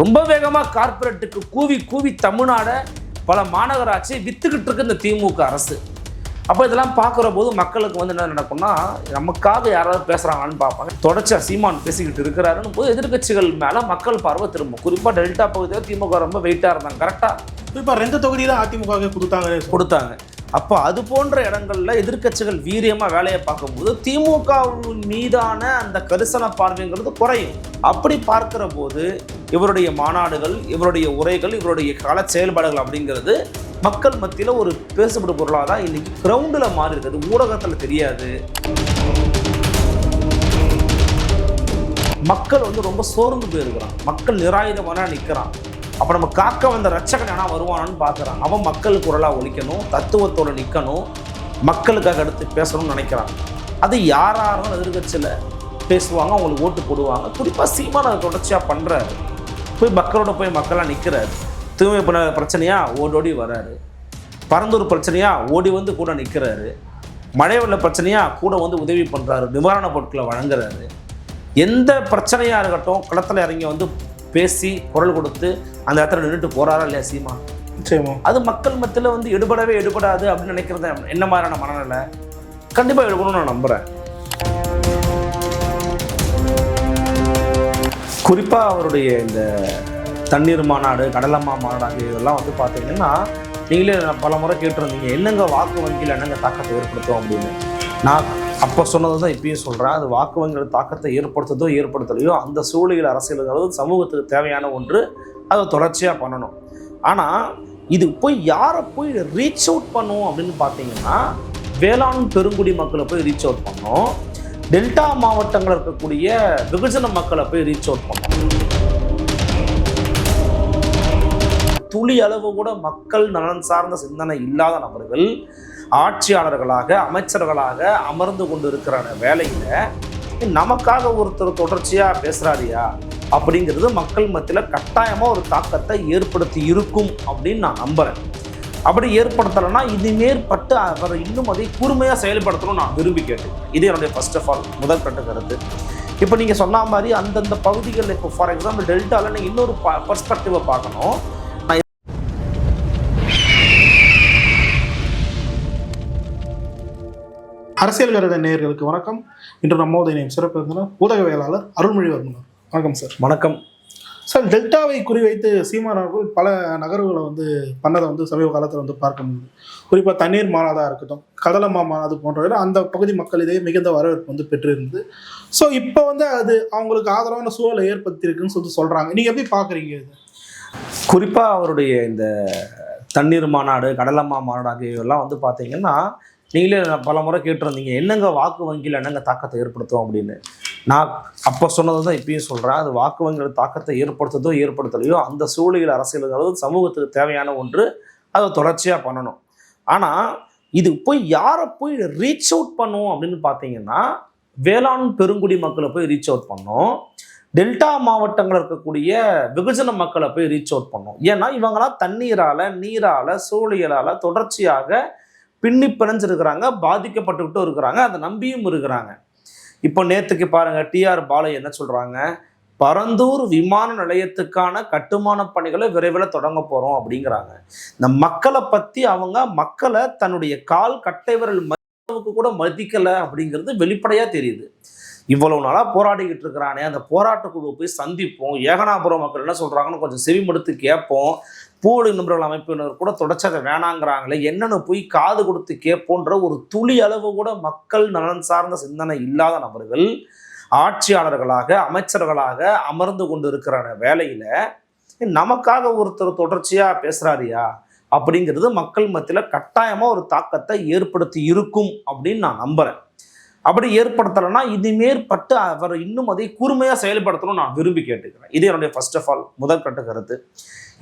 ரொம்ப வேகமாக கார்ப்பரேட்டுக்கு கூவி கூவி தமிழ்நாடை பல மாநகராட்சி வித்துக்கிட்டு இருக்கு இந்த திமுக அரசு. அப்போ இதெல்லாம் பார்க்குற போது மக்களுக்கு வந்து என்ன நடக்கும்னா நமக்காக யாராவது பேசுகிறாங்கன்னு பார்ப்பாங்க. தொடர்ச்சியா சீமான் பேசிக்கிட்டு இருக்கிறாருன்னு போது எதிர்க்கட்சிகள் மேலே மக்கள் பார்வை திரும்பும். குறிப்பாக டெல்டா பகுதியில் திமுக ரொம்ப வெயிட்டாக இருந்தாங்க. கரெக்டாக இப்போ ரெண்டு தொகுதி தான் அதிமுக கொடுத்தாங்க. கொடுத்தாங்க. அப்போ அது போன்ற இடங்களில் எதிர்க்கட்சிகள் வீரியமாக வேலையை பார்க்கும்போது திமுக மீதான அந்த கரிசன பார்வைங்கிறது குறையும். அப்படி பார்க்கிற போது இவருடைய மாநாடுகள் இவருடைய உரைகள் இவருடைய கால செயல்பாடுகள் அப்படிங்கிறது மக்கள் மத்தியில் ஒரு பேசப்படும் பொருளாக தான் இன்னைக்கு கிரவுண்டில் மாறி இருக்குது. ஊடகத்தில் தெரியாது. மக்கள் வந்து ரொம்ப சோர்ந்து போயிருக்கிறான். மக்கள் நிராயுதமான நிற்கிறான் அப்போ நம்ம காக்க வந்த ரட்சகன் ஆனால் வருவானான்னு பார்க்குறான். அவன் மக்கள் குரலாக ஒழிக்கணும் தத்துவத்தோடு நிற்கணும் மக்களுக்காக எடுத்து பேசணும்னு நினைக்கிறான். அது யாராரும் எதிர்கட்சியில் பேசுவாங்க அவங்களுக்கு ஓட்டு போடுவாங்க. குறிப்பாக சீமான அதை தொடர்ச்சியாக பண்ணுறாரு போய் மக்களோட போய் மக்களாக நிற்கிறாரு தூய்மை பண்ண பிரச்சனையாக ஓடோடி வராரு. பரந்தூர் பிரச்சனையாக ஓடி வந்து கூட நிற்கிறாரு மழை வெள்ள பிரச்சனையாக கூட வந்து உதவி பண்ணுறாரு நிவாரணப் பொருட்களை வழங்குறாரு. எந்த பிரச்சனையாக இருக்கட்டும் களத்தில் இறங்கி வந்து பேசி குரல் கொடுத்து அந்த இடத்துல நின்றுட்டு போறாரா இல்லையா சீமா? அது மக்கள் மத்தியில் வந்து எடுபடவே எடுபடாது அப்படின்னு நினைக்கிறது என்ன மாதிரியான மனநிலை? கண்டிப்பாக எடுக்கணும்னு நான் நம்புகிறேன் குறிப்பாக அவருடைய இந்த தண்ணீர் மாநாடு கடலம்மா மாநாடு இதெல்லாம் வந்து பார்த்தீங்கன்னா நீங்களே பல முறை கேட்டிருந்தீங்க. என்னங்க வாக்கு வங்கியில் என்னங்க தாக்கத்தை ஏற்படுத்தும் அப்படின்னு? நான் அப்போ சொன்னது தான் இப்பயும் சொல்கிறேன் அது வாக்கு வங்கியில் தாக்கத்தை ஏற்படுத்துதோ ஏற்படுத்தலையோ அந்த சூழலியல் அரசியலுங்கிறது சமூகத்துக்கு தேவையான ஒன்று அதை தொடர்ச்சியாக பண்ணணும். ஆனால் இது போய் யாரை போய் ரீச் அவுட் பண்ணும் அப்படின்னு பார்த்தீங்கன்னா வேளாண் பெருங்குடி மக்களை போய் ரீச் அவுட் பண்ணோம். டெல்டா மாவட்டங்களில் இருக்கக்கூடிய வெகுஜன மக்களை போய் ரீச் அவுட் பண்ணோம். துளி அளவு கூட மக்கள் நலன் சார்ந்த சிந்தனை இல்லாத நபர்கள் ஆட்சியாளர்களாக அமைச்சர்களாக அமர்ந்து கொண்டு இருக்கிற வேலையில நமக்காக ஒருத்தர் தொடர்ச்சியாக பேசுகிறாரியா அப்படிங்கிறது மக்கள் மத்தியில் கட்டாயமாக ஒரு தாக்கத்தை ஏற்படுத்தி இருக்கும் அப்படின்னு நான் நம்புகிறேன் அப்படி ஏற்படுத்தலைன்னா இனிமேற்பட்டு அவர் இன்னும் அதை கூர்மையாக செயல்படுத்தணும் நான் விரும்பி கேட்டேன் இது என்னுடைய ஃபர்ஸ்ட் ஆஃப் ஆல் முதல் கட்ட கருத்து. இப்போ நீங்கள் சொன்ன மாதிரி அந்தந்த பகுதிகளில் இப்போ ஃபார் எக்ஸாம்பிள் டெல்டாவில் நீங்கள் இன்னொரு பர்ஸ்பெக்டிவை பார்க்கணும். அரசியல் கருத நேயர்களுக்கு வணக்கம். இன்று நம்மோது இணையம் சிறப்பு விருந்தினர் ஊடகவியலாளர் அருள்மொழிவர்மன் வணக்கம் சார். வணக்கம். சார் டெல்டாவை குறிவைத்து சீமான் அவர்கள் பல நகர்வுகளை வந்து பண்ணதை வந்து சமீப காலத்தில் வந்து பார்க்க முடியுது. குறிப்பாக தண்ணீர் மாநாடாக இருக்கட்டும் கடலம்மா மாநாடு போன்றவையில் அந்த பகுதி மக்கள் இதே மிகுந்த வரவேற்பு வந்து பெற்றிருந்தது. ஸோ இப்போ வந்து அது அவங்களுக்கு ஆதரவான சூழலை ஏற்படுத்தியிருக்குன்னு சொல்லிட்டு சொல்கிறாங்க நீங்கள் எப்படி பார்க்குறீங்க இது? குறிப்பாக அவருடைய இந்த தண்ணீர் மாநாடு கடலம்மா மாநாடு ஆகியவெல்லாம் வந்து பார்த்தீங்கன்னா நீங்களே பல முறை கேட்டிருந்தீங்க என்னங்க வாக்கு வங்கியில் என்னங்க தாக்கத்தை ஏற்படுத்தும் அப்படின்னு. நான் அப்போ சொன்னது தான் இப்பயும் சொல்கிறேன் அது வாக்கு வங்கியில் தாக்கத்தை ஏற்படுத்துதோ ஏற்படுத்தலையோ அந்த சூழலில் அரசியலுங்கிறது சமூகத்துக்கு தேவையான ஒன்று அதை தொடர்ச்சியாக பண்ணணும். ஆனால் இது போய் யாரை போய் ரீச் அவுட் பண்ணும் அப்படின்னு பார்த்தீங்கன்னா வேளாண் பெருங்குடி மக்களை போய் ரீச் அவுட் பண்ணோம் டெல்டா மாவட்டங்களில் இருக்கக்கூடிய வெகுஜன மக்களை போய் ரீச் அவுட் பண்ணும். ஏன்னா இவங்களாம் தண்ணீரால் நீரால் சூழியலால் தொடர்ச்சியாக பின்னி பிணைஞ்சிருக்கிறாங்க பாதிக்கப்பட்டுக்கிட்டும் இருக்கிறாங்க அதை நம்பியும் இருக்கிறாங்க. இப்போ நேற்றுக்கு பாருங்கள் டிஆர் பாலை என்ன சொல்கிறாங்க பரந்தூர் விமான நிலையத்துக்கான கட்டுமான பணிகளை விரைவில் தொடங்க போகிறோம் அப்படிங்கிறாங்க. இந்த மக்களை பற்றி அவங்க மக்களை தன்னுடைய கால் கட்டை விரல் மதிப்புக்கு கூட மதிக்கலை அப்படிங்கிறது வெளிப்படையாக தெரியுது. இவ்வளவு நாளாக போராடிக்கிட்டு இருக்கிறானே. அந்த போராட்டக்குழு போய் சந்திப்போம். ஏகனாபுரம் மக்கள் என்ன சொல்கிறாங்கன்னு கொஞ்சம் செவிமடுத்து கேட்போம். பூவொழி நிபுணர்கள் அமைப்பினர் கூட தொடர்ச்சி வேணாங்கிறாங்களே என்னென்னு போய் காது கொடுத்து கேட்போன்ற ஒரு துளி அளவு கூட மக்கள் நலன் சார்ந்த சிந்தனை இல்லாத நபர்கள் ஆட்சியாளர்களாக அமைச்சர்களாக அமர்ந்து கொண்டு இருக்கிற வேலையில் நமக்காக ஒருத்தர் தொடர்ச்சியாக பேசுகிறாரியா அப்படிங்கிறது மக்கள் மத்தியில் கட்டாயமாக ஒரு தாக்கத்தை ஏற்படுத்தி இருக்கும் அப்படின்னு நான் நம்புகிறேன் அப்படி ஏற்படுத்தலைன்னா இனிமேற்பட்டு அவர் இன்னும் அதை கூர்மையாக செயல்படுத்தணும் நான் விரும்பி கேட்டுக்கிறேன். இது என்னுடைய ஃபர்ஸ்ட் ஆஃப் ஆல் முதல் கட்ட கருத்து.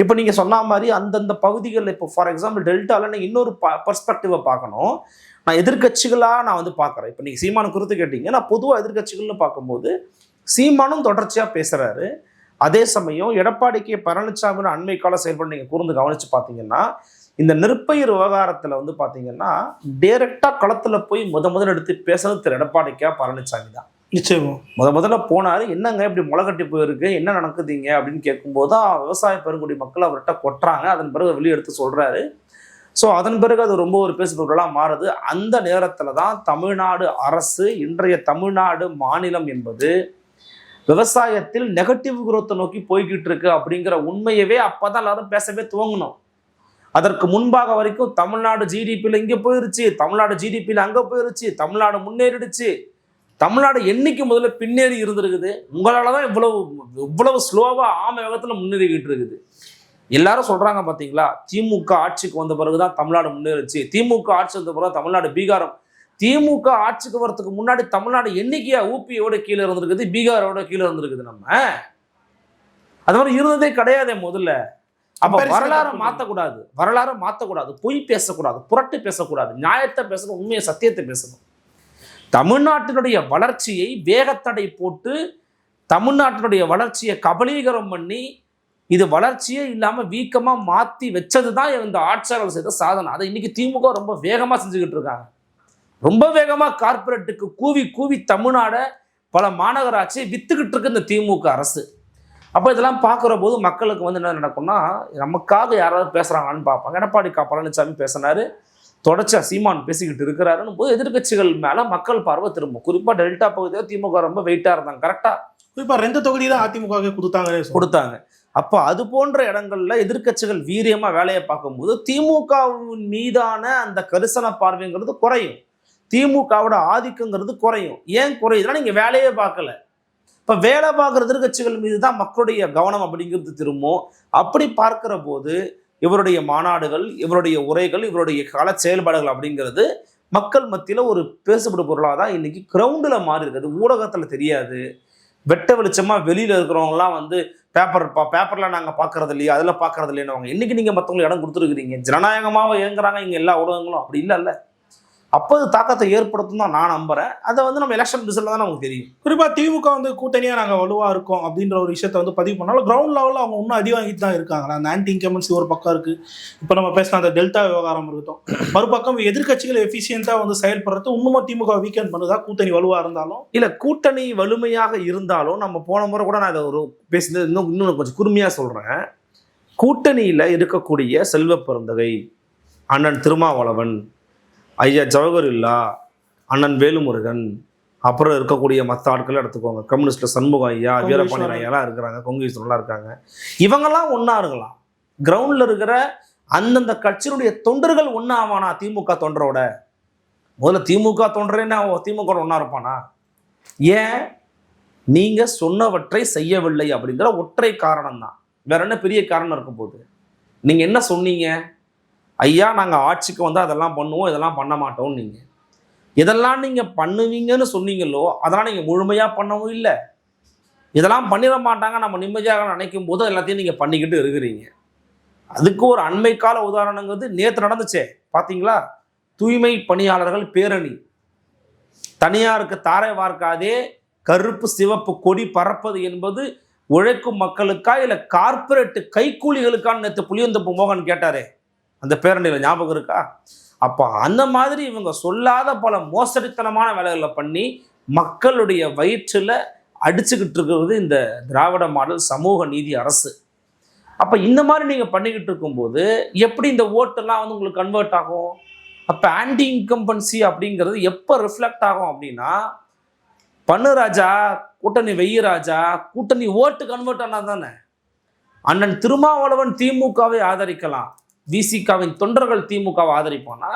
இப்போ நீங்கள் சொன்ன மாதிரி அந்தந்த பகுதிகளில் இப்போ ஃபார் எக்ஸாம்பிள் டெல்டாவில் நான் இன்னொரு ப பர்ஸ்பெக்டிவை பார்க்கணும். நான் எதிர்க்கட்சிகளாக நான் வந்து பார்க்குறேன். இப்போ நீங்கள் சீமானு குறித்து கேட்டீங்க. நான் பொதுவாக எதிர்கட்சிகள்னு பார்க்கும்போது சீமானும் தொடர்ச்சியாக பேசுகிறாரு அதே சமயம் எடப்பாடி கே பழனிசாமி அண்மை கால செயல்பாடு நீங்கள் கூர்ந்து கவனித்து பார்த்தீங்கன்னா இந்த நெற்பயிர் விவகாரத்தில் வந்து பார்த்தீங்கன்னா டைரெக்டாக களத்தில் போய் முத முதல்ல எடுத்து பேசுறது திரு எடப்பாடி கே பழனிசாமி தான். நிச்சயமா. முத முதல்ல போனார் என்னங்க இப்படி முளைகட்டி போயிருக்கு? என்ன நடக்குதுங்க? அப்படின்னு கேட்கும்போது தான் விவசாய பெருங்குடி மக்கள் அவர்கிட்ட கொட்டுறாங்க. அதன் பிறகு வெளியே எடுத்து சொல்கிறாரு ஸோ அதன் பிறகு அது ரொம்ப ஒரு பேசுபொருளாக மாறுது. அந்த நேரத்தில் தான் தமிழ்நாடு அரசு இன்றைய தமிழ்நாடு மாநிலம் என்பது விவசாயத்தில் நெகட்டிவ் குரோத்தை நோக்கி போய்கிட்டு இருக்கு அப்படிங்கிற உண்மையவே அப்பதான் எல்லாரும் பேசவே துவங்கணும். அதற்கு முன்பாக வரைக்கும் தமிழ்நாடு ஜிடிபியில் இங்கே போயிருச்சு தமிழ்நாடு ஜிடிபியில் அங்கே போயிருச்சு தமிழ்நாடு முன்னேறிடுச்சு. தமிழ்நாடு என்னைக்கு முதல்ல பின்னேறி இருந்திருக்குது? உங்களால தான் இவ்வளவு இவ்வளவு ஸ்லோவாக ஆம வேகத்தில் முன்னேறிக்கிட்டு இருக்குது. எல்லாரும் சொல்கிறாங்க பார்த்தீங்களா திமுக ஆட்சிக்கு வந்த பிறகு தான் தமிழ்நாடு முன்னேறிச்சு. திமுக ஆட்சி வந்த பிறகு தமிழ்நாடு பீகாரம். திமுக ஆட்சிக்கு வரத்துக்கு முன்னாடி தமிழ்நாடு என்னைக்கியா ஊபியோட கீழே இருந்திருக்குது பீகாரோட கீழே இருந்திருக்குது நம்ம? அது மாதிரி இருந்ததே கிடையாதே முதல்ல. அப்ப வரலாறை. மாத்தக்கூடாது. வரலாறை மாத்தக்கூடாது. பொய் பேசக்கூடாது. புரட்டு பேசக்கூடாது. நியாயத்தை பேசணும் உண்மையை சத்தியத்தை பேசணும். தமிழ்நாட்டினுடைய வளர்ச்சியை வேகத்தடை போட்டு தமிழ்நாட்டினுடைய வளர்ச்சியை கபலீகரம் பண்ணி இது வளர்ச்சியே இல்லாம வீக்கமா மாத்தி வச்சது தான் இந்த ஆட்சியாளர் செய்த சாதனை. அதை இன்னைக்கு திமுக ரொம்ப வேகமா செஞ்சுக்கிட்டு இருக்காங்க. ரொம்ப வேகமா கார்ப்பரேட்டுக்கு கூவி கூவி தமிழ்நாடை பல மாநகராட்சி வித்துக்கிட்டு இருக்கு இந்த திமுக அரசு. அப்போ இதெல்லாம் பார்க்குற போது மக்களுக்கு வந்து என்ன நடக்கும்னா நமக்காக யாராவது பேசுகிறாங்களான்னு பார்ப்பாங்க. எடப்பாடி கா பழனிசாமி பேசினாரு தொடர்ச்சியா சீமான் பேசிக்கிட்டு இருக்கிறாருன்னு போது எதிர்க்கட்சிகள் மேலே மக்கள் பார்வை திரும்பும். குறிப்பாக டெல்டா பகுதியில் திமுக ரொம்ப வெயிட்டாக இருந்தாங்க. கரெக்டாக குறிப்பா ரெண்டு தொகுதி தான் அதிமுக சொல்லலாம். கொடுத்தாங்க. அப்போ அது போன்ற இடங்கள்ல எதிர்க்கட்சிகள் வீரியமா வேலையை பார்க்கும்போது திமுகவின் மீதான அந்த கரிசன பார்வைங்கிறது குறையும். திமுகவோட ஆதிக்கங்கிறது குறையும். ஏன் குறையுதுன்னா நீங்க வேலையே பார்க்கல. இப்போ வேலை பார்க்குற எதிர்கட்சிகள் மீது தான் மக்களுடைய கவனம் அப்படிங்கிறது திரும்பும். அப்படி பார்க்கிற போது இவருடைய மாநாடுகள் இவருடைய உரைகள் இவருடைய கள செயல்பாடுகள் அப்படிங்கிறது மக்கள் மத்தியில் ஒரு பேசப்படும் பொருளாக தான் இன்னைக்கு கிரவுண்டில் மாறி இருக்குது. ஊடகத்தில் தெரியாது. வெட்ட வெளிச்சமாக வெளியில் இருக்கிறவங்கலாம் வந்து பேப்பர் பா பேப்பர்ல நாங்கள் பார்க்கறது இல்லையா அதில் பாக்குறது இல்லைன்னு அவங்க இன்றைக்கி நீங்கள் மற்றவங்களுக்கு இடம் கொடுத்துருக்குறீங்க. ஜனநாயகமாக இயங்குறாங்க இங்கே எல்லா ஊடகங்களும். அப்படி இல்லை அப்போ அது தாக்கத்தை ஏற்படுத்தும் தான் நான் நம்புறேன். அதை வந்து நம்ம எலெக்ஷன் ரிசல்ட் தான் நமக்கு தெரியும். குறிப்பா திமுக வந்து கூட்டணியா நாங்க வலுவா இருக்கோம் அப்படின்ற ஒரு விஷயத்த வந்து பதிவு பண்ணாலும் கிரவுண்ட் லெவல்ல அவங்க இன்னும் அடி வாங்கிட்டு தான் இருக்காங்க. அந்த ஆன்டி இன்கம்பன்சி ஒரு பக்கம் இருக்கு. இப்போ நம்ம பேசின அந்த டெல்டா விவகாரம் இருக்கட்டும். மறுபக்கம் எதிர்க்கட்சிகள் எஃபிஷியன்ட்டா வந்து செயல்படுறது இன்னுமும் திமுக வீக்கெண்ட் பண்ணுதா? கூட்டணி வலுவா இருந்தாலும். இல்ல கூட்டணி வலிமையாக இருந்தாலும் நம்ம போன முறை கூட நான் இதை ஒரு பேசினது இன்னும் இன்னும் கொஞ்சம் குறுமையா சொல்றேன். கூட்டணியில இருக்கக்கூடிய செல்வ பெருந்தகை அண்ணன் திருமாவளவன் ஐயா ஜவஹர்லா அண்ணன் வேலுமுருகன் அப்புறம் இருக்கக்கூடிய மற்ற ஆட்கள் எடுத்துக்கோங்க. கம்யூனிஸ்ட்ல சண்முகம் ஐயா வீரபாண்டியன். ஐயாலாம் இருக்கிறாங்க கொங்கு இருக்காங்க. இவங்கெல்லாம் ஒன்றா இருக்கலாம். கிரவுண்டில் இருக்கிற அந்தந்த கட்சியினுடைய தொண்டர்கள் ஒன்றா ஆவானா திமுக தொண்டரோட? முதல்ல திமுக தொண்டரேன்னா திமுக ஒன்றா இருப்பானா? ஏன்? நீங்க சொன்னவற்றை செய்யவில்லை அப்படிங்கிற ஒற்றை காரணம் தான் வேற என்ன பெரிய காரணம் இருக்கும் போது நீங்க என்ன சொன்னீங்க? ஐயா நாங்கள் ஆட்சிக்கு வந்தால் அதெல்லாம் பண்ணுவோம் இதெல்லாம் பண்ண மாட்டோம் நீங்கள் இதெல்லாம் நீங்கள் பண்ணுவீங்கன்னு சொன்னீங்களோ அதெல்லாம் நீங்கள் முழுமையாக பண்ணவும் இல்லை. இதெல்லாம் பண்ணிட மாட்டாங்க நம்ம நிம்மதியாக நினைக்கும் போது எல்லாத்தையும் நீங்கள் பண்ணிக்கிட்டு இருக்கிறீங்க. அதுக்கு ஒரு அண்மை கால உதாரணங்கிறது நேற்று நடந்துச்சே பார்த்தீங்களா தூய்மை பணியாளர்கள் பேரணி. தனியாருக்கு தாரை வார்க்காதே கருப்பு சிவப்பு கொடி பறப்பது என்பது உழைக்கும் மக்களுக்கா இல்லை கார்ப்பரேட் கைக்கூலிகளுக்கான்னு நேற்று புளியந்தப்பு மோகன் கேட்டாரே? அந்த பேரணியில் ஞாபகம் இருக்கா? அப்போ அந்த மாதிரி இவங்க சொல்லாத பல மோசடித்தனமான வேலைகளை பண்ணி மக்களுடைய வயிற்றில் அடிச்சுக்கிட்டு இருக்கிறது இந்த திராவிட மாடல் சமூக நீதி அரசு. அப்போ இந்த மாதிரி நீங்கள் பண்ணிக்கிட்டு இருக்கும்போது எப்படி இந்த ஓட்டெல்லாம் வந்து உங்களுக்கு கன்வெர்ட் ஆகும்? அப்போ ஆன்டி இன்கம்பன்சி அப்படிங்கிறது எப்போ ரிஃப்ளெக்ட் ஆகும் அப்படின்னா பண்ணு ராஜா கூட்டணி வெய்ய ராஜா கூட்டணி ஓட்டு கன்வெர்ட் ஆனால் தானே அண்ணன் திருமாவளவன் திமுகவை ஆதரிக்கலாம். விசிகாவின் தொண்டர்கள் திமுகவை ஆதரிப்பானா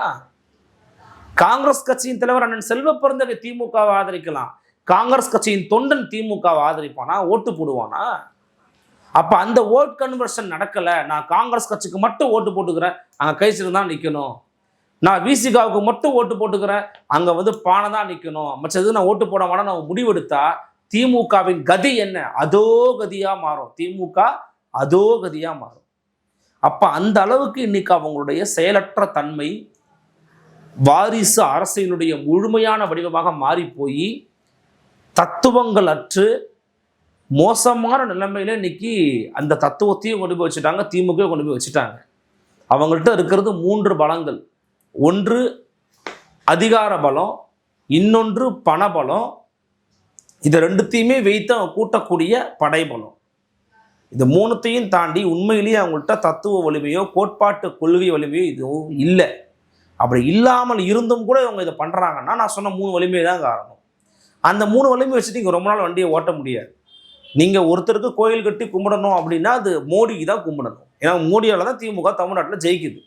காங்கிரஸ் கட்சியின் தலைவர் அண்ணன் செல்வ பிறந்தகை திமுகவை ஆதரிக்கலாம். காங்கிரஸ் கட்சியின் தொண்டன் திமுகவை ஆதரிப்பானா ஓட்டு போடுவானா அப்ப அந்த ஓட் கன்வர்ஷன் நடக்கல. நான் காங்கிரஸ் கட்சிக்கு மட்டும் ஓட்டு போட்டுக்கிறேன். அங்க கைசில் தான் நிக்கணும். நான் விசிகாவுக்கு மட்டும் ஓட்டு போட்டுக்கிறேன். அங்க வந்து பானை தான் நிக்கணும். மற்றது நான் ஓட்டு போட மாட்டேன் நான் முடிவெடுத்தா திமுகவின் கதி என்ன? அதோ கதியா மாறும். திமுக அதோ கதியா மாறும். அப்போ அந்த அளவுக்கு இன்னைக்கு அவங்களுடைய செயலற்ற தன்மை வாரிசு அரசியலுடைய முழுமையான வடிவமாக மாறி போய் தத்துவங்கள் அற்று மோசமான நிலைமையில இன்னைக்கு அந்த தத்துவத்தையும் கொண்டு போய் வச்சுட்டாங்க திமுக கொண்டு போய் வச்சுட்டாங்க. அவங்கள்ட்ட இருக்கிறது மூன்று பலங்கள். ஒன்று அதிகார பலம் இன்னொன்று பணபலம். இதை ரெண்டுத்தையுமே வைத்து அவன் கூட்டக்கூடிய படைபலம். இந்த மூணுத்தையும் தாண்டி உண்மையிலேயே அவங்கள்ட்ட தத்துவ வலிமையோ கோட்பாட்டு கொள்கை வலிமையோ இதுவும் இல்லை. அப்படி இல்லாமல் இருந்தும் கூட இவங்க இதை பண்ணுறாங்கன்னா நான் சொன்ன மூணு வலிமை தான் காரணம். அந்த மூணு வலிமை வச்சுட்டு இங்கே ரொம்ப நாள் வண்டியை ஓட்ட முடியாது. நீங்கள் ஒருத்தருக்கு கோயில் கட்டி கும்பிடணும் அப்படின்னா அது மோடிக்கு தான் கும்பிடணும். ஏன்னா மோடியால் தான் திமுக தமிழ்நாட்டில் ஜெயிக்குது.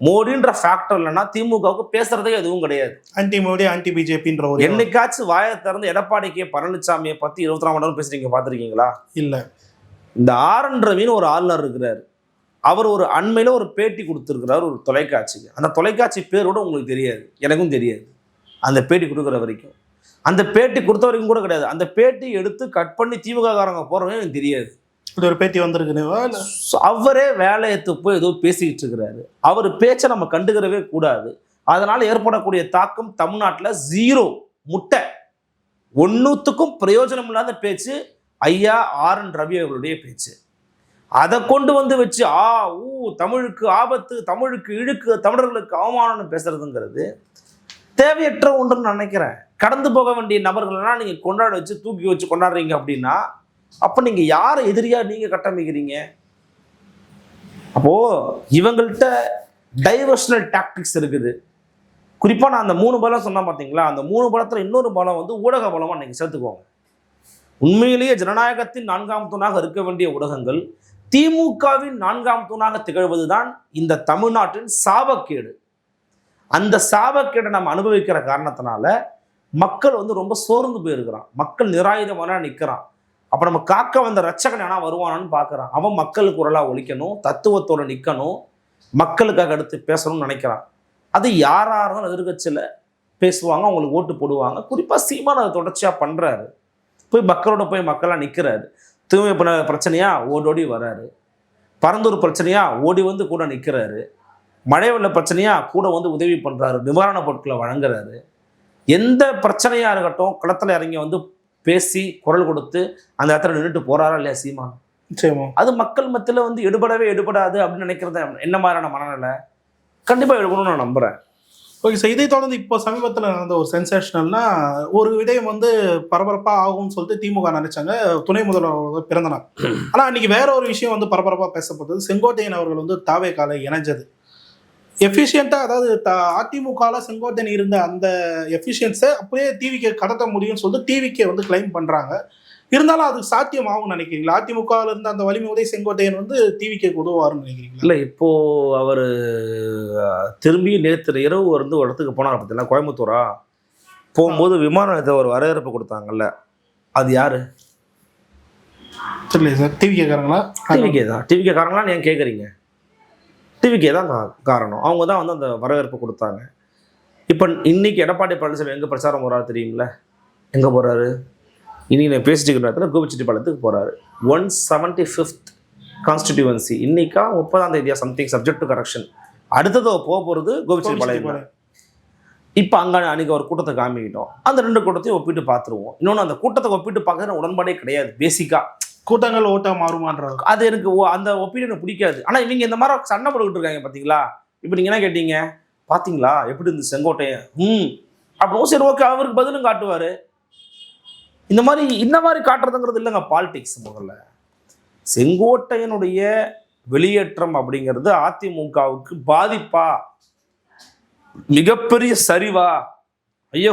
மோடின்ற ஃபேக்டர் இல்லைன்னா திமுகவுக்கு பேசுறதே எதுவும் கிடையாது. ஆன்டி மோடி ஆன்டி பிஜேபின்ற ஒரு என்னைக்காச்சும் வாயை திறந்து எடப்பாடி கே பழனிசாமியை பற்றி இருபத்தி நாலு மணி நேரம் பேசுறீங்க பார்த்துருக்கீங்களா? இல்ல. இந்த ஆர் என் ரவின்னு ஒரு ஆளுநர் இருக்கிறார். அவர் ஒரு அண்மையில் ஒரு பேட்டி கொடுத்துருக்கிறார் ஒரு தொலைக்காட்சிக்கு. அந்த தொலைக்காட்சி பேர் கூட உங்களுக்கு தெரியாது. எனக்கும் தெரியாது. அந்த பேட்டி கொடுக்குற வரைக்கும். அந்த பேட்டி கொடுத்த வரைக்கும் கூட கிடையாது. அந்த பேட்டி எடுத்து கட் பண்ணி திமுக காரங்க போகிறவங்க எனக்கு தெரியாது. இது ஒரு பேட்டி So, அவரே வேலையத்து போய் ஏதோ பேசிக்கிட்டு இருக்கிறாரு. அவர் பேச்சை நம்ம கண்டுக்கிறவே கூடாது. அதனால் ஏற்படக்கூடிய தாக்கம் தமிழ்நாட்டில் ஜீரோ முட்டை. ஒன்றுத்துக்கும் பிரயோஜனம் இல்லாத பேச்சு ஐயா ஆர் என் ரவி அவர்களுடைய பேச்சு. அதை கொண்டு வந்து வச்சு ஆ ஊ தமிழுக்கு ஆபத்து தமிழுக்கு இழுக்கு தமிழர்களுக்கு அவமானம்னு பேசுறதுங்கிறது தேவையற்ற ஒன்றுன்னு நினைக்கிறேன். கடந்து போக வேண்டிய நபர்கள்லாம் நீங்கள் கொண்டாட வச்சு தூக்கி வச்சு கொண்டாடுறீங்க அப்படின்னா அப்போ நீங்கள் யாரை எதிரியாக நீங்கள் கட்டமைக்கிறீங்க? அப்போது இவங்கள்ட்ட டைவர்ஷனல் டாக்டிக்ஸ் இருக்குது. குறிப்பாக நான் அந்த மூணு பலம் சொன்னால் பார்த்தீங்களா அந்த மூணு பலத்தில் இன்னொரு பலம் வந்து ஊடக பலமாக நீங்கள் சேர்த்துக்கோங்க. உண்மையிலேயே ஜனநாயகத்தின் நான்காம் தூணாக இருக்க வேண்டிய ஊடகங்கள் திமுகவின் நான்காம் தூணாக திகழ்வது தான் இந்த தமிழ்நாட்டின் சாபக்கேடு. அந்த சாபக்கேடை நம்ம அனுபவிக்கிற காரணத்தினால மக்கள் வந்து ரொம்ப சோர்ந்து போயிருக்கிறான். மக்கள் நிராயுதமான நிற்கிறான் அப்போ நம்ம காக்க வந்த ரட்சகன் ஆனால் வருவானான்னு பார்க்குறான் அவன் மக்களுக்கு குரலாக ஒழிக்கணும் தத்துவத்தோடு நிற்கணும் மக்களுக்காக எடுத்து பேசணும்னு நினைக்கிறான். அது யாராக இருந்தாலும் எதிர்கட்சியில் பேசுவாங்க அவங்களுக்கு ஓட்டு போடுவாங்க. குறிப்பாக சீமான் அதை தொடர்ச்சியாக பண்ணுறாரு போய் மக்களோட போய் மக்களாக நிற்கிறாரு தூய்மை பண்ண பிரச்சனையா? ஓடோடி வராரு. பரந்தூர் பிரச்சனையா? ஓடி வந்து கூட நிற்கிறாரு மழை வெள்ள பிரச்சனையா? கூட வந்து உதவி பண்ணுறாரு நிவாரணப் பொருட்களை வழங்குறாரு. எந்த பிரச்சனையாக இருக்கட்டும் களத்தில் இறங்கி வந்து பேசி குரல் கொடுத்து அந்த இடத்துல நின்றுட்டு போறாரா இல்லையா சீமான்? அது மக்கள் மத்தியில் வந்து எடுபடவே எடுபடாது அப்படின்னு நினைக்கிறது என்ன மாதிரியான மனநிலை? கண்டிப்பாக எடுக்கணும்னு நான் நம்புகிறேன் ஓகே சார் இதை தொடர்ந்து இப்போ சமீபத்தில் நடந்த ஒரு சென்சேஷனல்னா ஒரு விடயம் வந்து பரபரப்பாக ஆகும்னு சொல்லிட்டு திமுக நினைச்சாங்க. துணை முதல்வர் பிறந்த ஆனால் ஆனா அன்னைக்கு வேற ஒரு விஷயம் வந்து பரபரப்பாக பேசப்பட்டது. செங்கோட்டையன் அவர்கள் வந்து தாவே காலை இணைஞ்சது. எஃபிஷியண்டா அதாவது த- அதிமுகவில் செங்கோட்டையன் இருந்த அந்த எஃபிஷியன்ஸை அப்படியே டிவிக்கு கடத்த முடியும்னு சொல்லிட்டு டிவிக்கே வந்து கிளைம் பண்ணுறாங்க இருந்தாலும் அது சாத்தியம் ஆகும்னு நினைக்கிறீங்களா? அதிமுகவில் இருந்த அந்த வலிமை உதய செங்கோட்டையன் வந்து டிவிக்கு உதவாருன்னு நினைக்கிறீங்களா? இல்லை இப்போ அவர் திரும்பி நேற்று இரவு வந்து ஒரு இடத்துக்கு போனார் பார்த்தீங்களா? கோயம்புத்தூரா? போகும்போது விமான நிலையத்தில் ஒரு வரவேற்பு கொடுத்தாங்கல்ல. அது யாரு? தெரியல சார். டிவி கேட்குறாங்களா டிவிகே தான். டிவிகே காரணங்களாம் ஏன் கேட்குறீங்க டிவிகே தான் காரணம். அவங்க தான் வந்து அந்த வரவேற்பு கொடுத்தாங்க. இப்போ இன்னைக்கு எடப்பாடி பழனிசாமி எங்கே பிரச்சாரம் போகிறாரு தெரியுங்களா எங்கே போகிறாரு இன்னைக்கு நான் பேசிட்டு இருக்கிற இடத்துல கோபிச்செட்டிப்பாளையத்துக்கு போகிறாரு ஒன் செவன்ட்டி ஃபிஃப்த் கான்ஸ்டிடியூவன்சி இன்னைக்கா முப்பதாம் தேதியா சம்திங் சப்ஜெக்ட் டு கரெக்ஷன் அடுத்தது போக போகிறது தான். இப்போ அங்கே அன்றைக்கி ஒரு கூட்டத்தை காமிக்கிட்டோம். அந்த ரெண்டு கூட்டத்தையும் ஒப்பிட்டு பார்த்துருவோம் இன்னொன்று அந்த கூட்டத்தை ஒப்பிட்டு பார்க்குற உடன்பாடே கிடையாது பேசிக்காக கூட்டங்கள் ஓட்டா மாறுமான்றது அது எனக்கு ஒ- அந்த ஒப்பீனியன் பிடிக்காது. ஆனால் இவங்க இந்த மாதிரி சண்டை போட்டுக்கிட்டு இருக்காங்க பார்த்தீங்களா இப்போ நீங்கள் என்ன கேட்டீங்க? பார்த்தீங்களா எப்படி இருந்து செங்கோட்டையன்? ம் அப்படின்னு சரி ஓகே அவருக்கு பதிலும் காட்டுவார். இந்த மாதிரி இந்த மாதிரி காட்டுறதுங்கிறது இல்லைங்க பாலிடிக்ஸ் முதல்ல. செங்கோட்டையனுடைய வெளியேற்றம் அப்படிங்கிறது அதிமுகவுக்கு பாதிப்பா? மிகப்பெரிய சரிவா? ஐயோ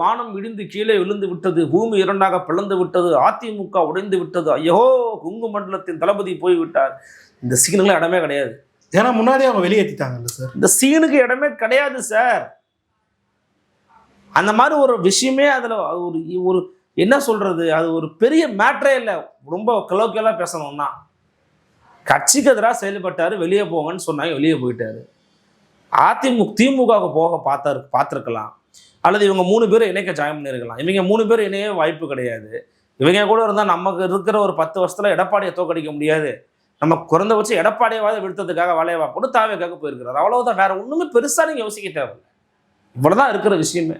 வானம் இடிந்து கீழே விழுந்து விட்டது பூமி இரண்டாக பிளந்து விட்டது அதிமுக உடைந்து விட்டது ஐயோ குங்கு மண்டலத்தின் தளபதி போய் விட்டார் இந்த சீனுக்குலாம் இடமே கிடையாது. ஏன்னா முன்னாடியே அவங்க வெளியேற்றிட்டாங்கல்ல சார். இந்த சீனுக்கு இடமே கிடையாது சார். அந்த மாதிரி ஒரு விஷயமே அதில் ஒரு ஒரு என்ன சொல்றது? அது ஒரு பெரிய மேட்ரே இல்லை. ரொம்ப கலோக்கியலாக பேசணும்னா. கட்சிக்கு எதிராக செயல்பட்டார் வெளியே போங்கன்னு சொன்னாங்க வெளியே போயிட்டாரு. அதிமுக திமுகவுக்கு போக பார்த்தாரு பார்த்துருக்கலாம். அல்லது இவங்க மூணு பேரும் இணைக்க ஜாயின் பண்ணியிருக்கலாம் இவங்க மூணு பேர் இணைய வாய்ப்பு கிடையாது. இவங்க கூட இருந்தால் நமக்கு இருக்கிற ஒரு பத்து வருஷத்துல எடப்பாடியை தோக்கடிக்க முடியாது. நம்ம குறைந்தபட்சம் எடப்பாடியாவது விடுத்ததுக்காக வளையவா போட்டு தாவேக்காக போயிருக்கிறார். அவ்வளவுதான். வேற ஒன்றுமே பெருசாக நீங்கள் யோசிக்க தேவையில்லை. இவ்வளோதான் இருக்கிற விஷயமே.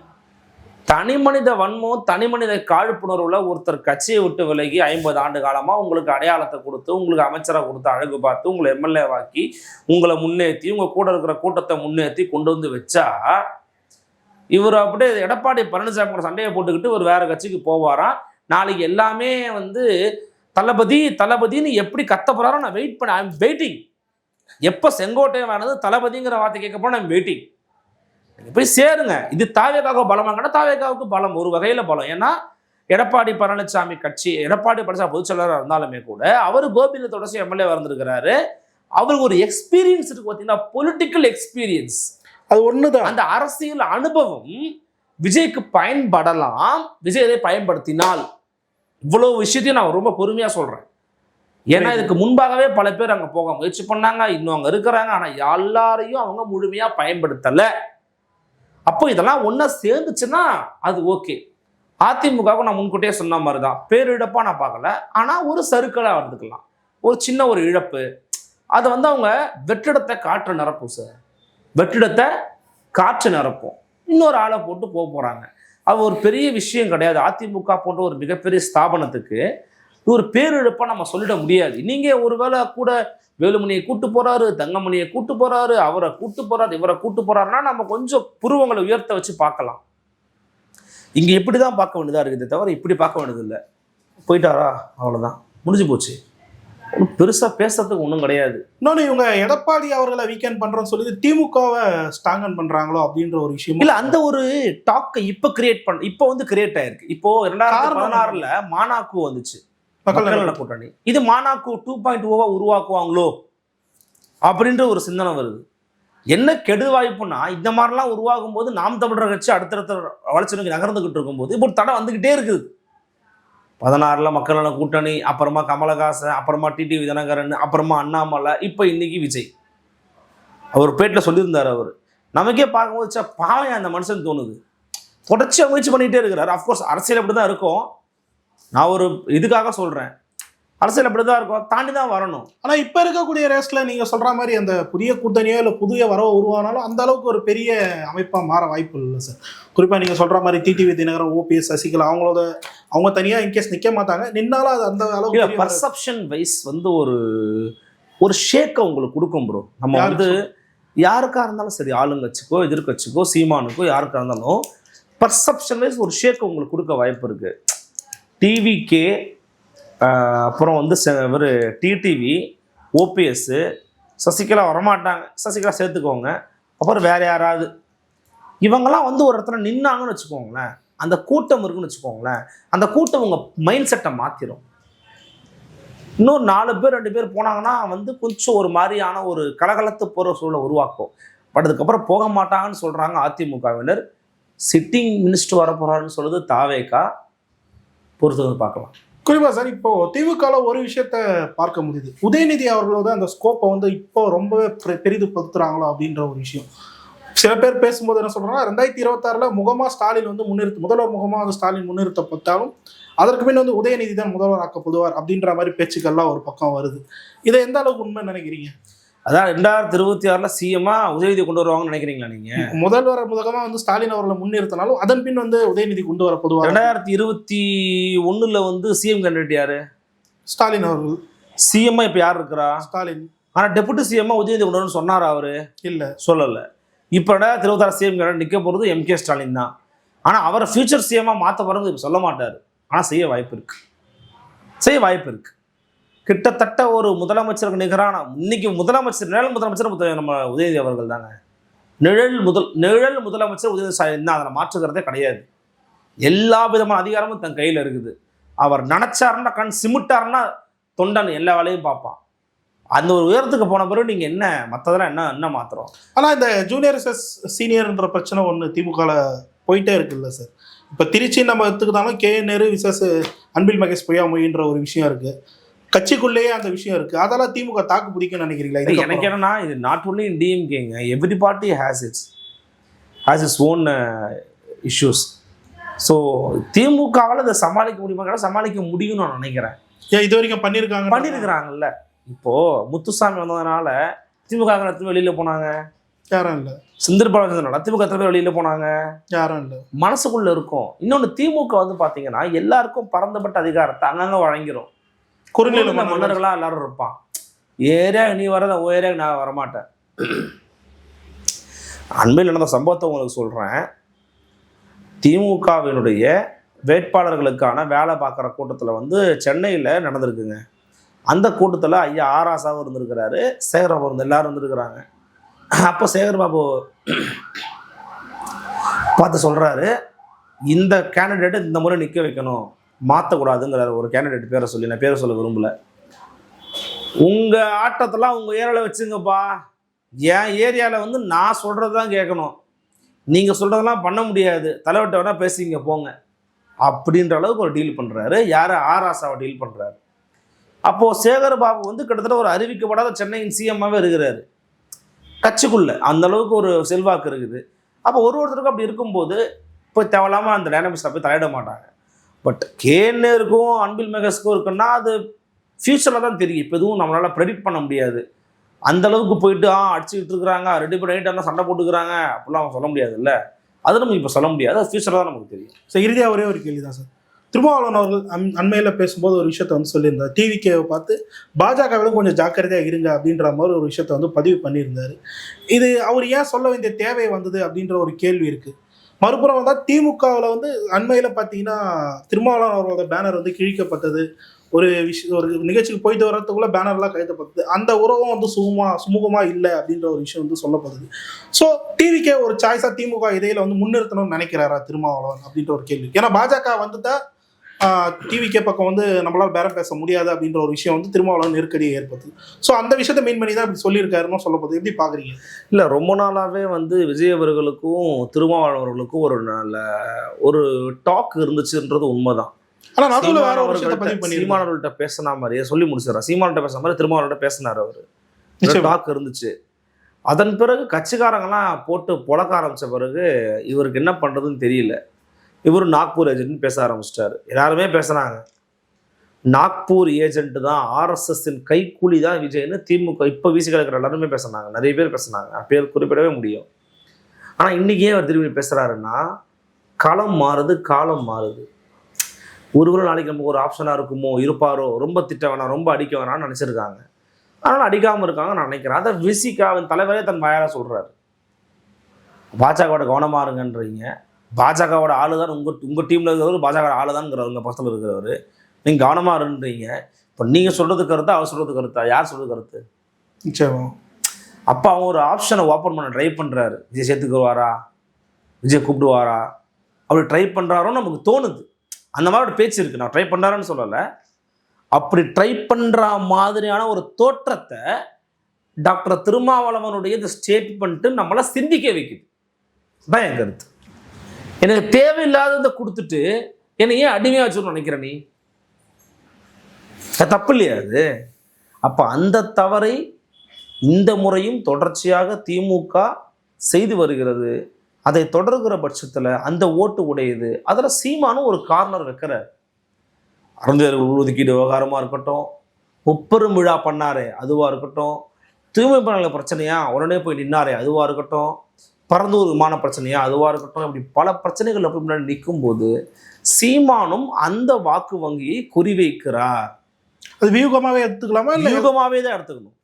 தனி மனித வன்மம் தனி மனித காழ்ப்புணர்வுல ஒருத்தர் கட்சியை விட்டு விலகி ஐம்பது ஆண்டு காலமா உங்களுக்கு அடையாளத்தை கொடுத்து உங்களுக்கு அமைச்சரை கொடுத்து அழகு பார்த்து உங்களை எம்எல்ஏவாக்கி உங்களை முன்னேற்றி உங்க கூட இருக்கிற கூட்டத்தை முன்னேற்றி கொண்டு வந்து வச்சா இவர் அப்படியே எடப்பாடி பழனிசாமி கூட சண்டையை போட்டுக்கிட்டு ஒரு வேற கட்சிக்கு போவாராம் நாளைக்கு எல்லாமே வந்து தளபதி தளபதின்னு எப்படி கத்த போறாரோ நான் வெயிட் பண்ண ஐம் வெயிட்டிங் எப்போ செங்கோட்டையன் வேணது தளபதிங்கிற வார்த்தை கேட்க போனால் நான் வெயிட்டிங் போய் சேருங்க. இது தாவேக்காக பலமாங்கன்னா தாவேக்காவுக்கு பலம் ஒரு வகையில் பலம். ஏன்னா எடப்பாடி பழனிசாமி கட்சி எடப்பாடி பழனிசாமி பொதுச் செயலாளராக இருந்தாலுமே கூட அவர் கோபிந்த தொடர்ச்சி எம்எல்ஏ இருந்திருக்கிறாரு. அவருக்கு ஒரு எக்ஸ்பீரியன்ஸ் இருக்கு பார்த்தீங்கன்னா பொலிட்டிக்கல் எக்ஸ்பீரியன்ஸ் அது ஒண்ணுதான். அந்த அரசியல் அனுபவம் விஜய்க்கு பயன்படலாம். விஜய் இதை பயன்படுத்தினால் இவ்வளவு விஷயத்தையும் நான் ரொம்ப பொறுமையா சொல்றேன். ஏன்னா இதுக்கு முன்பாகவே பல பேர் அங்க போக முயற்சி பண்ணாங்க இன்னும் அங்க இருக்கிறாங்க ஆனா எல்லாரையும் அவங்க முழுமையா பயன்படுத்தல. அப்போ இதெல்லாம் ஒன்றா சேர்ந்துச்சுன்னா அது ஓகே அதிமுகவுக்கு நான் முன்கூட்டியே சொன்ன மாதிரி தான் பேரிழப்பாக நான் பார்க்கல. ஆனால் ஒரு சருக்களாக இருந்துக்கலாம். ஒரு சின்ன ஒரு இழப்பு. அதை வந்து அவங்க வெற்றிடத்தை காற்று நிரப்பும் சார் வெற்றிடத்தை காற்று நிரப்பும். இன்னொரு ஆளை போட்டு போக போகிறாங்க அது ஒரு பெரிய விஷயம் கிடையாது. அதிமுக போன்ற ஒரு மிகப்பெரிய ஸ்தாபனத்துக்கு ஒரு பேரிழப்பா நம்ம சொல்லிட முடியாது. நீங்க ஒருவேளை கூட வேலுமணியை கூட்டு போறாரு தங்கமணியை கூட்டு போறாரு அவரை கூட்டு போறாரு இவரை கூட்டு போறாருன்னா நம்ம கொஞ்சம் புருவங்களை உயர்த்த வச்சு பார்க்கலாம். இங்க இப்படி தான் பார்க்க வேண்டியதா இருக்குது தவிர இப்படி பார்க்க வேண்டியது இல்லை. போயிட்டாரா? அவ்வளவுதான். முடிஞ்சு போச்சு. ஒன்றும் பெருசா பேசுறதுக்கு ஒன்றும் கிடையாது. இன்னொன்னு இவங்க எடப்பாடி அவர்களை வீக்கெண்ட் பண்றோம்னு சொல்லி திமுகவை ஸ்ட்ராங்கன் பண்றாங்களோ அப்படின்ற ஒரு விஷயம் இல்ல அந்த ஒரு டாக்கை இப்ப கிரியேட் பண்ண இப்போ வந்து கிரியேட் ஆயிருக்கு. இப்போ ரெண்டாயிரத்தி பதினாறுல மானாக்கு வந்துச்சு. மக்கள் நல- கூட்டணி. இது மானாக்கு டூ பாயிண்ட் ஓவா உருவாக்குவாங்களோ? அப்படின்ற ஒரு சிந்தனை வருது. என்ன கெடு வாய்ப்புனா இந்த மாதிரிலாம் உருவாகும் போது நாம் தமிழர் கட்சி அடுத்தடுத்த வளர்ச்சி நோக்கி நகர்ந்துகிட்டு இருக்கும்போது இப்போ ஒரு தடை வந்துகிட்டே இருக்குது. பதினாறுல மக்கள் நல கூட்டணி அப்புறமா கமலஹாசன் அப்புறமா டிடிவி தினகரன் அப்புறமா அண்ணாமலை இப்போ இன்னைக்கு விஜய். அவர் பேட்டில் சொல்லியிருந்தார் அவர். நமக்கே பார்க்கும்போது பாவம் அந்த மனுஷன் தோணுது. தொடர்ச்சியாக முயற்சி பண்ணிகிட்டே இருக்கிறார். அஃப்கோர்ஸ் அரசியல் அப்படி தான் இருக்கும். நான் ஒரு இதுக்காக சொல்கிறேன் அரசியல் அப்படி தான் இருக்கும். தாண்டி தான் வரணும். ஆனா இப்ப இருக்கக்கூடிய ரேஸ்ல நீங்க சொல்ற மாதிரி அந்த புதிய கூட்டணியோ இல்ல புதிய வரவோ உருவானாலும் அந்த அளவுக்கு ஒரு பெரிய அமைப்பா மாற வாய்ப்பு இல்லை சார் குறிப்பா நீங்க சொல்ற மாதிரி டிடிவி தினகரன் ஓபிஎஸ் சசிகலா அவங்களோட அவங்க தனியா இன்கேஸ் நிக்க மாட்டாங்க. நின்னாலும் அது அந்த அளவுக்கு இல்லை பர்செப்ஷன் வைஸ் வந்து ஒரு ஒரு ஷேக்கை உங்களுக்கு கொடுக்கும் ப்ரோ நம்ம வந்து யாருக்கா இருந்தாலும் சரி ஆளுங்கட்சிக்கோ எதிர்க்கட்சிக்கோ சீமானுக்கோ யாருக்கா இருந்தாலும் பர்செப்ஷன் வைஸ் ஒரு ஷேக் உங்களுக்கு கொடுக்க வாய்ப்பு இருக்கு. டிவிகே அப்புறம் வந்து இவர் டிடிவி ஓபிஎஸ்ஸு சசிகலா வரமாட்டாங்க. சசிகலா சேர்த்துக்கோங்க. அப்புறம் வேறு யாராவது. இவங்கெல்லாம் வந்து ஒரு இடத்துல நின்னாங்கன்னு வச்சுக்கோங்களேன். அந்த கூட்டம் இருக்குன்னு வச்சுக்கோங்களேன். அந்த கூட்டம் உங்கள் மைண்ட் செட்டை மாற்றிடும் இன்னொரு நாலு பேர் ரெண்டு பேர் போனாங்கன்னா வந்து கொஞ்சம் ஒரு மாதிரியான ஒரு கலகலத்து போகிற சூழலை உருவாக்கும். பட் அதுக்கப்புறம் போக மாட்டாங்கன்னு சொல்கிறாங்க அதிமுகவினர். சிட்டிங் மினிஸ்டர் வர போறாருன்னு சொல்லுது தாவேக்கா பொறுத்து வந்து பார்க்கலாம். குறிப்பாக சார் இப்போ திமுகல ஒரு விஷயத்த பார்க்க முடியுது. உதயநிதி அவர்களோட அந்த ஸ்கோப்பை வந்து இப்போ ரொம்பவே பெ- பெரிதுபடுத்துறாங்களோ அப்படின்ற ஒரு விஷயம். சில பேர் பேசும்போது என்ன சொல்றாங்கன்னா ரெண்டாயிரத்தி இருபத்தாறுல முகமா ஸ்டாலின் வந்து முன்னிறுத்து முதல்வர் முகமா வந்து ஸ்டாலின் முன்னிறுத்தப்பட்டாலும் அதற்கு பின் வந்து உதயநிதி தான் முதல்வர் ஆக்கப்படுவார் அப்படின்ற மாதிரி பேச்சுக்கள்லாம் ஒரு பக்கம் வருது. இதை எந்த அளவுக்கு உண்மை நினைக்கிறீங்க? அதான் ரெண்டாயிரத்தி இருபத்தி ஆறுல சிஎம்மா உதயநிதி கொண்டு வருவாங்கன்னு நினைக்கிறீங்களா நீங்க? முதல்வர் முதகமா வந்து ஸ்டாலின் அவர்களை முன்னிறுத்தினாலும் அதன் பின் வந்து உதயநிதி கொண்டு வரப்படுவார் ரெண்டாயிரத்தி இருபத்தி ஒண்ணுல வந்து சிஎம் கேண்டிடேட் யாரு? ஸ்டாலின் அவர்கள். சிஎம்மா இப்ப யார் இருக்கிறா? ஸ்டாலின். ஆனா டெபுட்டி சிஎம்மா உதயநிதி கொண்டு வரணும்னு சொன்னாரா அவரு? இல்ல. சொல்லலை. இப்போ ரெண்டாயிரத்தி இருபத்தாறு சிஎம் கேண்டிடேட் நிற்க போகிறது எம்கே ஸ்டாலின் தான். ஆனால் அவரை ஃபியூச்சர் சிஎம்மாக மாற்ற போகிறது இப்போ சொல்ல மாட்டார். ஆனால் செய்ய வாய்ப்பு இருக்கு. செய்ய வாய்ப்பு இருக்கு. கிட்டத்தட்ட ஒரு முதலமைச்சருக்கு நிகரான இன்னைக்கு முதலமைச்சர் நிழல் முதலமைச்சர் நம்ம உதயநிதி அவர்கள் தாங்க. நிழல் முதல் நிழல் முதலமைச்சர் உதயநிதி ஸ்டாலின் அதில் மாற்றுக்கிறதே கிடையாது. எல்லா விதமான அதிகாரமும் தன் கையில் இருக்குது. அவர் நினச்சாருன்னா கண் சிமிட்டாருன்னா தொண்டன் எல்லா வேலையும் பார்ப்பான். அந்த ஒரு உயரத்துக்கு போன பிறகு நீங்கள் என்ன மற்றதெல்லாம் என்ன என்ன மாத்திரம் ஆனால் இந்த ஜூனியர் எஸ் சீனியர்ன்ற பிரச்சனை ஒன்று திமுகவில் போயிட்டே இருக்குல்ல சார் இப்போ திருச்சி நம்ம எடுத்துக்கிட்டாலும் கே நேரு விசஸ் அன்பில் மகேஷ் பொய்யாமொழின்ற ஒரு விஷயம் இருக்குது கட்சிக்குள்ளேயே அந்த விஷயம் இருக்கு. அதெல்லாம் திமுக தாக்கு பிடிக்கும்னு நினைக்கிறீங்களா? எனக்கு? என்னன்னா இது not only in டிஎம்கேங்க every party has its has its own issues so திமுகவால் இதை சமாளிக்க முடியுமா? சமாளிக்க முடியும்னு நான் நினைக்கிறேன். ஏன் இது வரைக்கும் பண்ணியிருக்காங்க பண்ணியிருக்கிறாங்கல்ல இப்போ முத்துசாமி வந்ததுனால திமுக எத்தனை வெளியில போனாங்க? யாரும் இல்லை. சிந்தர் பாலச்சந்திரனால திமுக பேர் வெளியில போனாங்க? யாரும் இல்லை. மனசுக்குள்ள இருக்கும். இன்னொன்னு திமுக வந்து பாத்தீங்கன்னா எல்லாருக்கும் பரந்தப்பட்ட அதிகாரத்தை அங்கங்க வழங்கிரும். குறுநில குறுநில மன்னர்கள். மன்னர்களா எல்லாரும் இருப்பான். ஏரியா நீ வரத ஓ ஏரியா நான் வரமாட்டேன். அண்மையில் நடந்த சம்பவத்தை உங்களுக்கு சொல்றேன். திமுகவினுடைய வேட்பாளர்களுக்கான வேலை பார்க்குற கூட்டத்தில் வந்து சென்னையில் நடந்திருக்குங்க. அந்த கூட்டத்தில் ஐயா ஆராசாவும் இருந்திருக்கிறாரு சேகர்பாபு இருந்து எல்லாரும் இருந்திருக்கிறாங்க. அப்போ சேகர்பாபு பார்த்து சொல்கிறாரு இந்த கேண்டிடேட்டை இந்த முறை நிற்க வைக்கணும். மாற்றக்கூடாதுங்கிறார் ஒரு கேண்டிடேட் பேரை சொல்லி நான் பேரை சொல்ல விரும்பல. உங்கள் ஆட்டத்தெல்லாம் உங்கள் ஏரியாவில் வச்சுங்கப்பா. என் ஏரியாவில் வந்து நான் சொல்கிறது தான் கேட்கணும். நீங்கள் சொல்கிறதெல்லாம் பண்ண முடியாது. தலைவட்ட வேணால் பேசிங்க போங்க. அப்படின்ற அளவுக்கு ஒரு டீல் பண்ணுறாரு யாரை? ஆராசாவை டீல் பண்ணுறாரு அப்போது சேகர் பாபு வந்து கிட்டத்தட்ட ஒரு அறிவிக்கப்படாத சென்னையின் சிஎம்மாகவே இருக்கிறாரு. கட்சிக்குள்ளே அந்த அளவுக்கு ஒரு செல்வாக்கு இருக்குது. அப்போ ஒரு ஒருத்தருக்கும் அப்படி இருக்கும்போது இப்போ தேவையில்லாமல் அந்த டைனமிக்ஸில் போய் தலையிட மாட்டாங்க. பட் கேனருக்கும் அன்பில் மெகஸ்க்கும் இருக்குன்னா அது ஃப்யூச்சரில் தான் தெரியும். இப்போ எதுவும் நம்மளால் ப்ரெடிக்ட் பண்ண முடியாது. அந்த அளவுக்கு போயிட்டு ஆ அடிச்சுக்கிட்டு இருக்கிறாங்க ரெண்டு பேரும் நைட்டாக சண்டை போட்டுக்கிறாங்க அப்படிலாம் அவங்க சொல்ல முடியாதுல்ல. அது நமக்கு இப்போ சொல்ல முடியாது. அது ஃப்யூச்சரில் தான் நமக்கு தெரியும். ஸோ இறுதியாக ஒரே ஒரு கேள்வி தான் சார் திருமாவளவன் அவர்கள் அன் அண்மையில் பேசும்போது ஒரு விஷயத்த வந்து சொல்லியிருந்தார். டிவிக்கேவை பார்த்து பாஜகவிலும் கொஞ்சம் ஜாக்கிரதையாக இருங்க அப்படின்ற மாதிரி ஒரு விஷயத்த வந்து பதிவு பண்ணியிருந்தார். இது அவர் ஏன் சொல்ல வேண்டிய தேவை வந்தது அப்படின்ற ஒரு கேள்வி இருக்குது மறுபுறம் வந்தால் திமுகவில் வந்து அண்மையில் பார்த்தீங்கன்னா திருமாவளவன் அவர்களோட பேனர் வந்து கிழிக்கப்பட்டது. ஒரு விஷயம் ஒரு நிகழ்ச்சிக்கு போயிட்டு வர்றதுக்குள்ள பேனர்லாம் கைதப்பட்டது அந்த உறவும் வந்து சுகமா சுமூகமா இல்லை அப்படின்ற ஒரு விஷயம் வந்து சொல்லப்படுது. ஸோ டிவிக்கே ஒரு சாய்ஸா திமுக இதையில வந்து முன்னிறுத்தணும்னு நினைக்கிறாரா திருமாவளவன் அப்படின்ற ஒரு கேள்வி. ஏன்னா பாஜக வந்துட்டா டிவிகே பக்கம் வந்து நம்மளால பேரம் பேச முடியாது அப்படின்ற ஒரு விஷயம் வந்து திருமாவளவன் நெருக்கடியை ஏற்படுத்துது. ஸோ அந்த விஷயத்தை மெயின் பண்ணி தான் இப்படி சொல்லியிருக்காருன்னு சொல்லப்படுது எப்படி பாக்குறீங்க இல்லை ரொம்ப நாளாகவே வந்து விஜய் அவர்களுக்கும் திருமாவளவன் அவர்களுக்கும் ஒரு நல்ல ஒரு டாக் இருந்துச்சுன்றது உண்மைதான். ஆனா நடுவில் வேற ஒரு சீமான் விஷயத்தை பதிவு அவர்கள்ட்ட- பண்ணியிருக்காரு சீமான் அவர்கள்ட்ட பேசின மாதிரியே சொல்லி முடிச்சிடறேன். சீமான்கிட்ட பேசுன மாதிரி திருமாவளவன்ட்ட பேசினார் அவர். டாக் இருந்துச்சு. அதன் பிறகு கட்சிக்காரங்கெல்லாம் போட்டு புழக்க ஆரம்பிச்ச பிறகு இவருக்கு என்ன பண்றதுன்னு தெரியல. இவரும் நாக்பூர் ஏஜென்ட்னு பேச ஆரம்பிச்சிட்டாரு. எல்லாருமே பேசுனாங்க நாக்பூர் ஏஜென்ட் தான் ஆர்எஸ்எஸ்ஸின் கைக்கூலி தான் விஜய்னு திமுக இப்போ வீசி கிடக்கிற எல்லாருமே பேசுனாங்க. நிறைய பேர் பேசுனாங்க. பேர் குறிப்பிடவே முடியும். ஆனால் இன்றைக்கே அவர் திரும்பி பேசுகிறாருன்னா களம் மாறுது காலம் மாறுது. ஒருவரும் நாளைக்கு நமக்கு ஒரு ஆப்ஷனாக இருக்குமோ இருப்பாரோ ரொம்ப திட்ட வேணாம் ரொம்ப அடிக்க வேணாம்னு நினச்சிருக்காங்க. அதனால் அடிக்காமல் இருக்காங்க நான் நினைக்கிறேன். அதை விசிகாவின் தலைவரே தன் வாயால் சொல்கிறாரு பாஜகவோட கவனமாக இருங்கன்றீங்க. பாஜகவோட ஆளு தான் உங்கள் உங்கள் டீமில் இருக்கிறவர் பாஜக ஆளு தான்ங்கிறவர் உங்கள் பக்கத்தில் இருக்கிறவர். நீங்கள் கவனமாக இருன்றீங்க. இப்போ நீங்கள் சொல்கிறது கருத்தா அவர் சொல்கிறது கருத்தா. யார் சொல்கிறது கருத்து? நிச்சயமா. அப்போ அவன் ஒரு ஆப்ஷனை ஓப்பன் பண்ண ட்ரை பண்ணுறாரு விஜய் சேர்த்துக்குவாரா? விஜய் கூப்பிடுவாரா? அப்படி ட்ரை பண்ணுறாரோ நமக்கு தோணுது. அந்த மாதிரி ஒரு பேச்சு இருக்குது நான் ட்ரை பண்ணுறாருன்னு சொல்லலை. அப்படி ட்ரை பண்ணுற மாதிரியான ஒரு தோற்றத்தை டாக்டர் திருமாவளவனுடைய இந்த ஸ்டேட்மெண்ட்டு நம்மளை சிந்திக்க வைக்குது. தான் என் கருத்து. எனக்கு தேவையில்லாததை கொடுத்துட்டு என்னை ஏன் அடிமையாக வச்சுன்னு நினைக்கிற நீ? தப்பு இல்லையா அது? அப்போ அந்த தவறை இந்த முறையும் தொடர்ச்சியாக திமுக செய்து வருகிறது. அதை தொடர்கிற பட்சத்தில் அந்த ஓட்டு உடையுது. அதில் சீமானும் ஒரு கார்னர் வைக்கிறார். அருந்தையர்கள் ஒதுக்கீடு விவகாரமாக இருக்கட்டும் முப்பெரும் விழா பண்ணாரே அதுவாக இருக்கட்டும் தூய்மை பணியாளர் பிரச்சனையா? உடனே போய் நின்னாரே அதுவாக இருக்கட்டும். பரந்தூர் விமான பிரச்சனையா? அதுவாக இருக்கட்டும் இப்படி பல பிரச்சனைகள் போய் முன்னாடி நிற்கும்போது சீமானும் அந்த வாக்கு வங்கியை குறிவைக்கிறார். அது வியூகமாவே எடுத்துக்கலாமா இல்ல? யூகமாகவே தான் எடுத்துக்கணும்.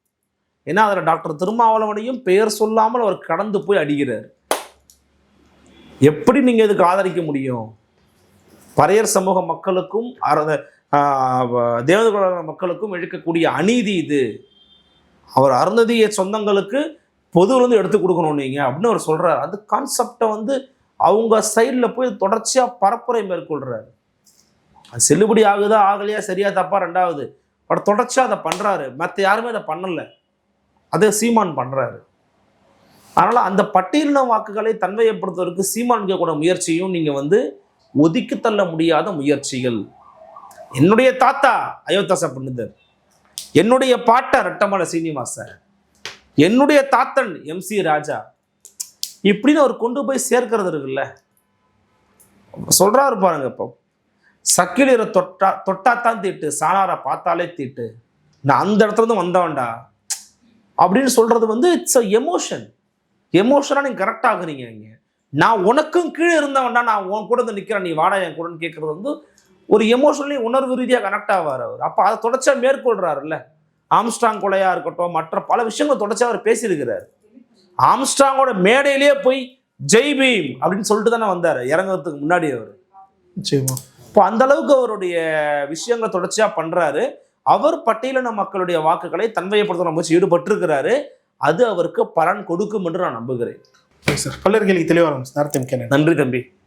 ஏன்னா அதில் டாக்டர் திருமாவளவனையும் பெயர் சொல்லாமல் அவர் கடந்து போய் அடிக்கிறார். எப்படி நீங்கள் இதுக்கு ஆதரிக்க முடியும்? பறையர் சமூக மக்களுக்கும் தேவதகுல மக்களுக்கும் இழுக்கக்கூடிய அநீதி இது. அவர் அருந்ததிய சொந்தங்களுக்கு பொதுவிலேருந்து எடுத்து கொடுக்கணும் நீங்கள் அப்படின்னு அவர் சொல்கிறார் அந்த கான்செப்டை வந்து அவங்க சைடில் போய் தொடர்ச்சியாக பரப்புரை மேற்கொள்கிறாரு அது செல்லுபடி ஆகுதா ஆகலையா சரியா தப்பா ரெண்டாவது. பட் தொடர்ச்சியாக அதை பண்ணுறாரு மற்ற யாருமே அதை பண்ணலை. அதை சீமான் பண்ணுறாரு அதனால் அந்த பட்டியலின வாக்குகளை தன்மையப்படுத்துவதற்கு சீமான் கூட முயற்சியும் நீங்கள் வந்து ஒதுக்கி தள்ள முடியாத முயற்சிகள். என்னுடைய தாத்தா அயோத்தாச பண்ணுதர் என்னுடைய பாட்டா ரெட்டமலை சீனிவாசன். என்னுடைய தாத்தன் எம்சி ராஜா. இப்படின்னு அவர் கொண்டு போய் சேர்க்கிறது இருக்குல்ல. சொல்கிறாரு பாருங்க இப்போ. சக்கிலியரை தொட்டா தொட்டாத்தான் தீட்டு சாணாரை பார்த்தாலே தீட்டு. நான் அந்த இடத்துல இருந்து வந்தவன்டா. அப்படின்னு சொல்கிறது வந்து இட்ஸ் அ எமோஷன் எமோஷனாக நீங்கள் கரெக்ட் ஆகுறீங்க நான் உனக்கும் கீழே இருந்தவன்டா நான் உன் கூட வந்து நிற்கிறேன் நீ வாடா என் கூடன்னு கேட்குறது வந்து ஒரு எமோஷனலி உணர்வு ரீதியாக கனெக்ட் ஆவார் அவர். அப்போ அதை தொடர்ச்சியாக மேற்கொள்கிறாருல்ல ஆம்ஸ்ட்ராங் கொலையாக இருக்கட்டும் மற்ற பல விஷயங்களை தொடர்ச்சியாக அவர் பேசியிருக்கிறார். ஆம்ஸ்ட்ராங்கோட மேடையிலேயே போய் ஜெய் பீம் அப்படின்னு சொல்லிட்டு தானே வந்தார். இறங்குறதுக்கு முன்னாடி அவர். நிச்சயமா. இப்போ அந்த அளவுக்கு அவருடைய விஷயங்களை தொடர்ச்சியா பண்றாரு. அவர் பட்டியலின மக்களுடைய வாக்குகளை தன்மையப்படுத்த முயற்சி ஈடுபட்டிருக்கிறாரு. அது அவருக்கு பலன் கொடுக்கும் என்று நான் நம்புகிறேன். சார் பல்லர்களுக்கு தெளிவாக. நன்றி தம்பி.